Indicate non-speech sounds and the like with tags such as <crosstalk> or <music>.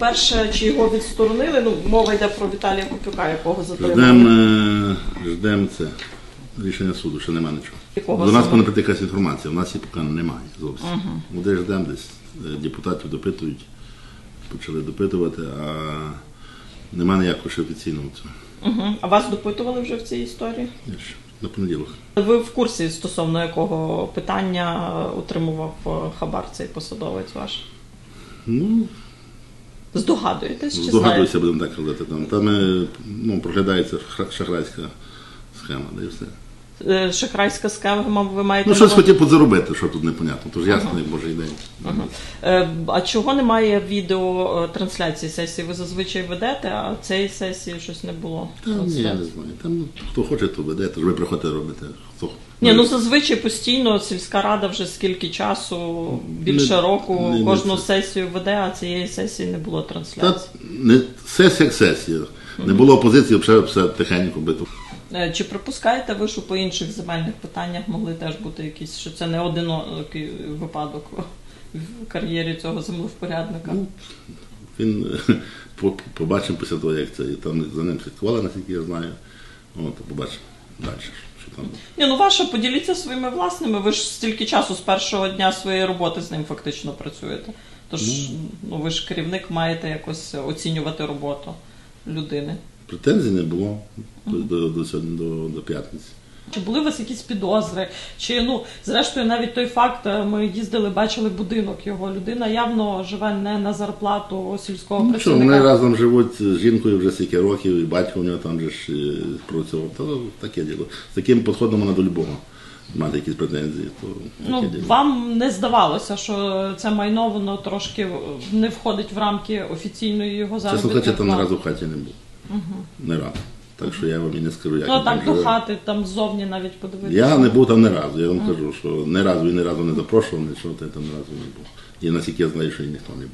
Перше, чи його відсторонили, ну мова йде про Віталія Копюка, якого затримали. Ждемо е, ждем це рішення суду, ще немає нічого. Якого До нас суду? повинна прийти якась інформація, у нас її поки немає зовсім. Ми десь ждемо десь, е, депутатів допитують, почали допитувати, а немає ніякого ще офіційного цього. Угу. А вас допитували вже в цій історії? Я ж На понеділок. Ви в курсі стосовно якого питання отримував е, хабар цей посадовець ваш? Ну, Здогадуєтесь чи знаєте? здогадуюся, будемо так казати. Там, там е, ну, проглядається шахра- шахрайська схема, да і все. Е, Шахрайська схема, ви маєте Ну, на щось увазі? хотів подзаробити, що тут непонятно. Тож ясно, як божий день. Е, А чого немає відео е, трансляції сесії? Ви зазвичай ведете, а цієї сесії щось не було. Та, ні, я не знаю. Там хто хоче, то веде, то ж ви приходите робити. Хто Ні, ну зазвичай постійно сільська рада вже скільки часу, більше Не- року не- не кожну це. сесію веде, а цієї сесії не було Та трансляції. не сесія як сесія. Не було опозиції, взагалі все тихенько бито. Е, Чи припускаєте ви, що по інших земельних питаннях могли теж бути якісь, що це не одинокий випадок в кар'єрі цього землевпорядника? Ну, Він е, <laughs> по- побачимо після того, як це і там за ним слідкували, наскільки я знаю. От, побачимо далі, що там. Ні, ну ваше поділіться своїми власними. Ви ж стільки часу з першого дня своєї роботи з ним фактично працюєте. Тож ну ви ж керівник маєте якось оцінювати роботу людини. Претензій не було до, до, до, до п'ятниці. Чи були у вас якісь підозри? Чи ну зрештою навіть той факт, е, ми їздили, бачили будинок його. Людина явно живе не на зарплату сільського Ну що, працівника. вони разом живуть з жінкою вже стільки років, і батько у нього там же ж е, працював. То таке діло. З таким підходом вона до любого мати якісь претензії, то таке Ну діло. вам не здавалося, що це майно воно трошки не входить в рамки офіційної його Чесно заробітної кажучи, там ні плати? разу в хаті не був. Не разу. Так що я вам і не скажу, як Ну там до живе. хати там ззовні навіть подивитися. Я не був там ні разу. Я вам кажу, що ні разу і ні разу не запрошував, нічого, я там ні разу не був. І наскільки я знаю, що і ніхто не був.